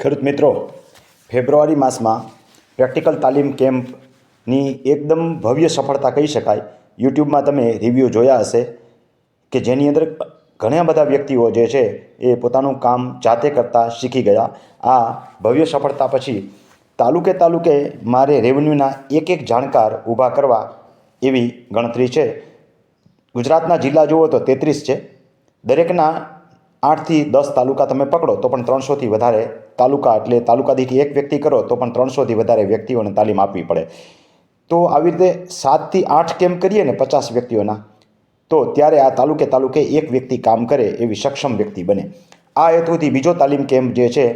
ખેડૂત મિત્રો, ફેબ્રુઆરી માસમાં પ્રેક્ટિકલ તાલીમ કેમ્પની એકદમ ભવ્ય સફળતા કહી શકાય. યુટ્યુબમાં તમે રિવ્યૂ જોયા હશે કે જેની અંદર ઘણા બધા વ્યક્તિઓ જે છે એ પોતાનું કામ જાતે કરતાં શીખી ગયા. આ ભવ્ય સફળતા પછી તાલુકે તાલુકે મારે રેવન્યુના એક એક જાણકાર ઊભા કરવા એવી ગણતરી છે. ગુજરાતના જિલ્લા જુઓ તો તેત્રીસ છે. દરેકના આઠથી દસ તાલુકા તમે પકડો, તો પણ ત્રણસોથી વધારે તાલુકા એટલે તાલુકા દીઠ એક વ્યક્તિ કરો, તો પણ ત્રણસોથી વધારે વ્યક્તિઓને તાલીમ આપવી પડે. તો આવી રીતે સાતથી આઠ કેમ્પ કરીએ ને પચાસ વ્યક્તિઓના, તો ત્યારે આ તાલુકે તાલુકે એક વ્યક્તિ કામ કરે એવી સક્ષમ વ્યક્તિ બને. આ હેતુથી બીજો તાલીમ કેમ્પ જે છે,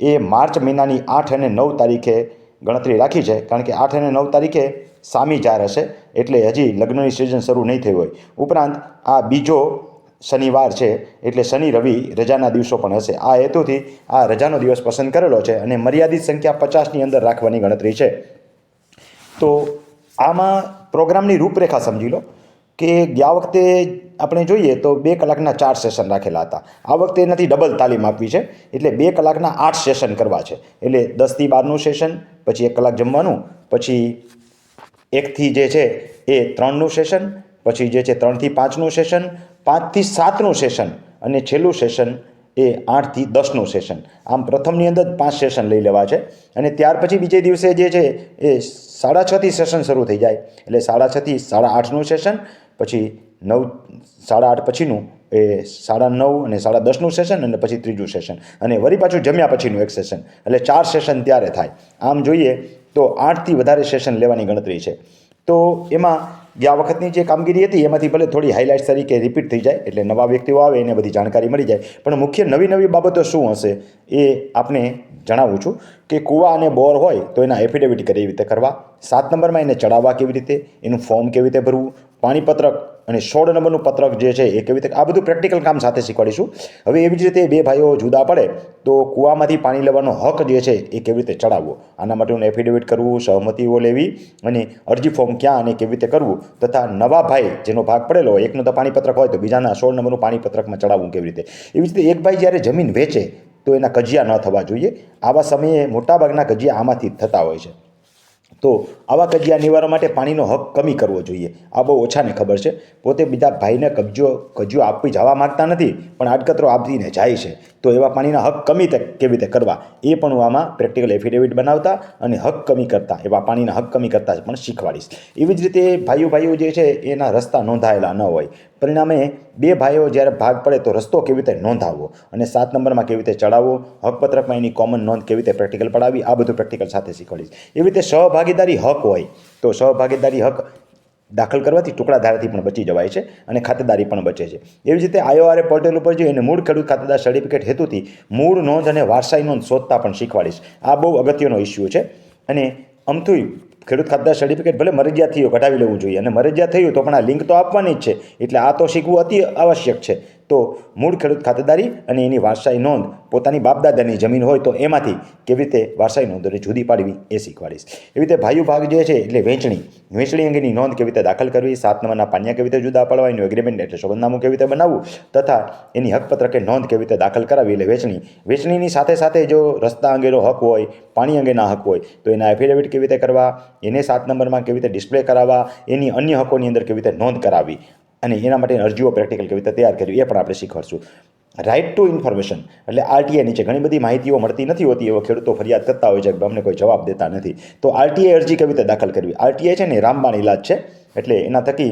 એ માર્ચ મહિનાની આઠ અને નવ તારીખે ગણતરી રાખી છે, કારણ કે આઠ અને નવ તારીખે સામી જાર હશે, એટલે હજી લગ્નની સિઝન શરૂ નહીં થઈ હોય. ઉપરાંત આ બીજો શનિવાર છે, એટલે શનિ, રવિ રજાના દિવસો પણ હશે. આ હેતુથી આ રજાનો દિવસ પસંદ કરેલો છે અને મર્યાદિત સંખ્યા પચાસની અંદર રાખવાની ગણતરી છે. તો આમાં પ્રોગ્રામની રૂપરેખા સમજી લો કે ગયા વખતે આપણે જોઈએ તો બે કલાકના ચાર સેશન રાખેલા હતા. આ વખતે એનાથી ડબલ તાલીમ આપવી છે, એટલે બે કલાકના આઠ સેશન કરવા છે. એટલે દસથી બારનું સેશન પછી એક કલાક જમવાનું, પછી એકથી જે છે એ ત્રણનું સેશન પછી જે છે ત્રણથી પાંચનું સેશન પાંચથી સાતનું સેશન અને છેલ્લું સેશન એ આઠથી દસનું સેશન આમ પ્રથમની અંદર પાંચ સેશન લઈ લેવા છે. અને ત્યાર પછી બીજે દિવસે જે છે એ સાડા છથી સેશન શરૂ થઈ જાય. એટલે સાડા છથી સાડા આઠનું સેશન પછી નવ, સાડા આઠ પછીનું એ સાડા નવ અને સાડા દસનું સેશન અને પછી ત્રીજું સેશન અને વળી પાછું જમ્યા પછીનું એક સેશન એટલે ચાર સેશન ત્યારે થાય. આમ જોઈએ તો આઠથી વધારે સેશન લેવાની ગણતરી છે. તો એમાં ગયા વખતની જે કામગીરી હતી, એમાંથી ભલે થોડી હાઇલાઇટ્સ તરીકે રિપીટ થઈ જાય, એટલે નવા વ્યક્તિઓ આવે, એને બધી જાણકારી મળી જાય. પણ મુખ્ય નવી નવી બાબતો શું હશે, એ આપને જણાવું છું કે કૂવા અને બોર હોય, તો એના એફિડેવિટ કેવી રીતે કરવા. સાત નંબરમાં એને ચડાવવા કેવી રીતે, એનું ફોર્મ કેવી રીતે ભરવું પાણીપત્રક અને સોળ નંબરનું પત્રક જે છે એ કેવી રીતે આ બધું પ્રેક્ટિકલ કામ સાથે શીખવાડીશું. હવે એવી જ રીતે બે ભાઈઓ જુદા પડે, તો કૂવામાંથી પાણી લેવાનો હક જે છે એ કેવી રીતે ચડાવવો? આના માટેનું એફિડેવિટ કરવું સહમતિઓ લેવી અને અરજી ફોર્મ ક્યાં અને કેવી રીતે કરવું? તથા નવા ભાઈ જેનો ભાગ પડેલો હોય, એકનું તો પાણીપત્રક હોય, તો બીજાના સોળ નંબરનું પાણીપત્રકમાં ચડાવવું કેવી રીતે? એવી રીતે એક ભાઈ જ્યારે જમીન વેચે, તો એના કજિયા ન થવા જોઈએ. આવા સમયે મોટાભાગના કજિયા આમાંથી થતા હોય છે. તો આવા કજિયા નિવારવા માટે પાણીનો હક કમી કરવો જોઈએ. આ બહુ ઓછાને ખબર છે. પોતે બીજા ભાઈને કબજો કજિયો આપી જવા માગતા નથી, પણ આડકતરો આપીને જાય છે. તો એવા પાણીના હક કમી કેવી રીતે કરવા? એ પણ હું આમાં પ્રેક્ટિકલ એફિડેવિટ બનાવતા અને હક કમી કરતા, એવા પાણીના હક કમી કરતા પણ શીખવાડીશ. એવી જ રીતે ભાઈઓ ભાઈઓ જે છે, એના રસ્તા નોંધાયેલા ન હોય. પરિણામે બે ભાઈઓ જ્યારે ભાગ પડે તો રસ્તો કેવી રીતે નોંધાવવો અને સાત નંબરમાં કેવી રીતે ચડાવવો હકપત્રકમાં એની કોમન નોંધ કેવી રીતે પ્રેક્ટિકલ પડાવી આ બધું પ્રેક્ટિકલ સાથે શીખવાડીશ. એવી રીતે સહભાગીદારી હક હોય તો સહભાગીદારી હક દાખલ કરવાથી ટુકડાધારાથી પણ બચી જવાય છે અને ખાતેદારી પણ બચે છે. એવી જ રીતે આઈઓઆરએ પોર્ટલ ઉપર જઈ અને મૂળ ખેડૂત ખાતેદાર સર્ટિફિકેટ હેતુથી મૂળ નોંધ અને વારસાઈ નોંધ શોધતા પણ શીખવાડીશ. આ બહુ અગત્યનો ઇસ્યુ છે અને અમથું ખેડૂત ખાતેદાર સર્ટિફિકેટ ભલે મરજિયાત થયું કઢાવી લેવું જોઈએ અને મરજિયાત થયું તો પણ આ લિંક તો આપવાની જ છે. એટલે આ તો શીખવું અતિ આવશ્યક છે. તો મૂળ ખેડૂત ખાતેદારી અને એની વારસાઈ નોંધ પોતાની બાપદાદાની જમીન હોય તો એમાંથી કેવી રીતે વારસાઈ નોંધોને જુદી પાડવી એ શીખવાડીશ. એવી રીતે ભાઈઓ ભાગ જે છે એટલે વેચણી. વેચણી અંગેની નોંધ કેવી રીતે દાખલ કરવી, સાત નંબરના પાણીયા કેવી રીતે જુદા પાડવા એનું એગ્રીમેન્ટ એટલે સંબંધનામું કેવી રીતે બનાવવું તથા એની હકપત્રકે નોંધ કેવી રીતે દાખલ કરાવી એટલે વેચણી. વેચણીની સાથે સાથે જો રસ્તા અંગેનો હક હોય, પાણી અંગેના હક હોય, તો એના એફિડેવિટ કેવી રીતે કરવા, એને સાત નંબરમાં કેવી રીતે ડિસ્પ્લે કરાવવા, એની અન્ય હકોની અંદર કેવી રીતે નોંધ કરાવી અને એના માટે અરજીઓ પ્રેક્ટિકલ કેવી રીતે તૈયાર કરવી એ પણ આપણે શીખવાડશું. રાઇટ ટુ ઇન્ફોર્મેશન એટલે આરટીઆઈ નીચે ઘણી બધી માહિતીઓ મળતી નથી હોતી, એવા ખેડૂતો ફરિયાદ કરતા હોય છે અમને કોઈ જવાબ દેતા નથી. તો આરટીઆઈ અરજી કેવી રીતે દાખલ કરવી? આરટીઆઈ છે ને રામબાણ ઇલાજ છે. એટલે એના થકી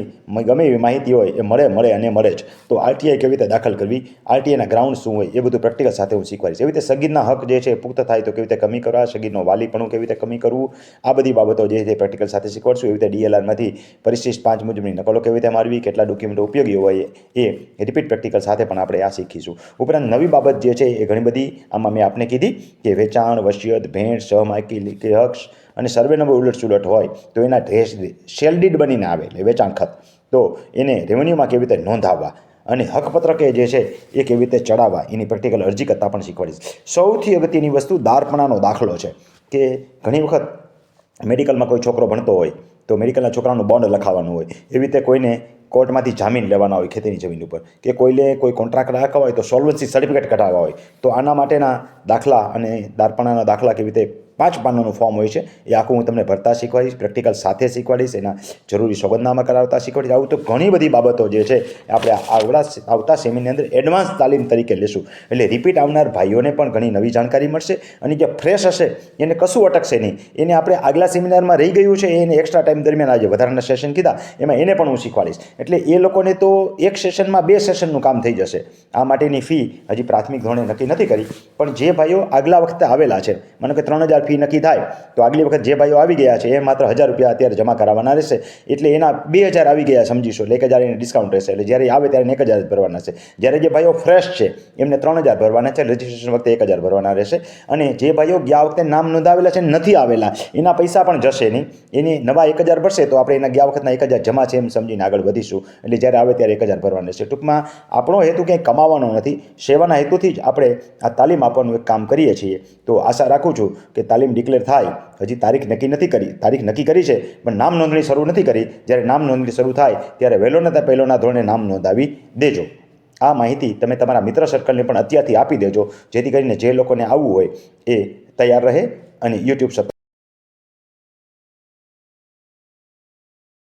ગમે એવી માહિતી હોય એ મળે મળે અને મળે જ. તો આરટીઆઈ કેવી રીતે દાખલ કરવી? આરટીઆઈના ગ્રાઉન્ડ શું હોય? એ બધું પ્રેક્ટિકલ સાથે હું શીખવાડીશ. એવી રીતે સગીરના હક જે છે પુખ્ત થાય તો કેવી રીતે કમી કરવા? સગીરનો વાલીપણું કેવી રીતે કમી કરવું? આ બધી બાબતો જે છે પ્રેક્ટિકલ સાથે શીખવાડશું, એવી રીતે ડીએલઆરમાંથી પરિશિષ્ટ પાંચ મુજબની નકલો કેવી રીતે મારવી, કેટલા ડોક્યુમેન્ટ ઉપયોગી હોય એ રિપીટ પ્રેક્ટિકલ સાથે પણ આપણે આ શીખીશું. ઉપરાંત નવી બાબત જે છે એ ઘણી બધી આમાં મેં આપને કીધી કે વેચાણ, વસિયત, ભેટ, સહમાયકી હક્ષ અને સર્વે નંબર ઉલટસુલટ હોય તો એના ડ્રેસ શેલડીડ બનીને આવે એટલે વેચાણ ખત. તો એને રેવન્યુમાં કેવી રીતે નોંધાવવા અને હકપત્રકે જે છે એ કેવી રીતે ચડાવવા એની પ્રેક્ટિકલ અરજી કરતાં પણ શીખવાડીશ. સૌથી અગત્યની વસ્તુ દારપણાનો દાખલો છે કે ઘણી વખત મેડિકલમાં કોઈ છોકરો ભણતો હોય તો મેડિકલના છોકરાનું બોન્ડ લખાવવાનું હોય. એવી રીતે કોઈને કોર્ટમાંથી જામીન લેવાના હોય ખેતીની જમીન ઉપર. કે કોઈને કોઈ કોન્ટ્રાક્ટ રાખવા હોય તો સોલ્વન્સી સર્ટિફિકેટ કઢાવવા હોય. તો આના માટેના દાખલા અને દારપણાના દાખલા કેવી રીતે પાંચ પાનાનું ફોર્મ હોય છે. એ આખું હું તમને ભરતા શીખવાડીશ પ્રેક્ટિકલ સાથે શીખવાડીશ, એના જરૂરી સોગંદનામા કરાવતા શીખવાડીશ. આવું તો ઘણી બધી બાબતો જે છે આપણે આવડા આવતા સેમિનની અંદર એડવાન્સ તાલીમ તરીકે લેશું. એટલે રિપીટ આવનાર ભાઈઓને પણ ઘણી નવી જાણકારી મળશે અને જે ફ્રેશ હશે, એને કશું અટકશે નહીં. એને આપણે આગલા સેમિનારમાં રહી ગયું છે, એને એક્સ્ટ્રા ટાઈમ દરમિયાન આજે વધારાના સેશન કીધા, એમાં એને પણ હું શીખવાડીશ. એટલે એ લોકોને તો એક સેશનમાં બે સેશનનું કામ થઈ જશે. આ માટેની ફી હજી પ્રાથમિક ધોરણે નક્કી નથી કરી, પણ જે ભાઈઓ આગલા વખતે આવેલા છે, મને કે ત્રણ હજાર ફી નક્કી થાય. તો આગલી વખત જે ભાઈઓ આવી ગયા છે, એ માત્ર હજાર રૂપિયા અત્યારે જમા કરાવવાના રહેશે. એટલે એના બે હજાર આવી ગયા, સમજીશું. એટલે એક હજાર એને ડિસ્કાઉન્ટ રહેશે. એટલે જ્યારે આવે ત્યારે એક હજાર જ ભરવાના છે. જ્યારે જે ભાઈઓ ફ્રેશ છે, એમને ત્રણ હજાર ભરવાના છે રજિસ્ટ્રેશન વખતે એક હજાર ભરવાના રહેશે. અને જે ભાઈઓ ગયા વખતે નામ નોંધાવેલા છે, નથી આવેલા, એના પૈસા પણ જશે નહીં. એની નવા એક હજાર ભરશે, તો આપણે એના ગયા વખતના એક હજાર જમા છે એમ સમજીને આગળ વધીશું. એટલે જ્યારે આવે ત્યારે એક હજાર ભરવાના છે ટૂંકમાં આપણો હેતુ ક્યાંય કમાવાનો નથી. સેવાના હેતુથી જ આપણે આ તાલીમ આપવાનું એક કામ કરીએ છીએ. તો આશા રાખું છું કે તાલીમ ડિક્લેર થાય, હજી તારીખ નક્કી નથી કરી, તારીખ નક્કી કરી છે, પણ નામ નોંધણી શરૂ નથી કરી. જ્યારે નામ નોંધણી શરૂ થાય, ત્યારે વહેલો નતા પહેલોના ધોરણે નામ નોંધાવી દેજો. આ માહિતી તમે તમારા મિત્ર સર્કલને પણ અત્યારથી આપી દેજો, જેથી કરીને જે લોકોને આવવું હોય એ તૈયાર રહે અને યુટ્યુબ સતત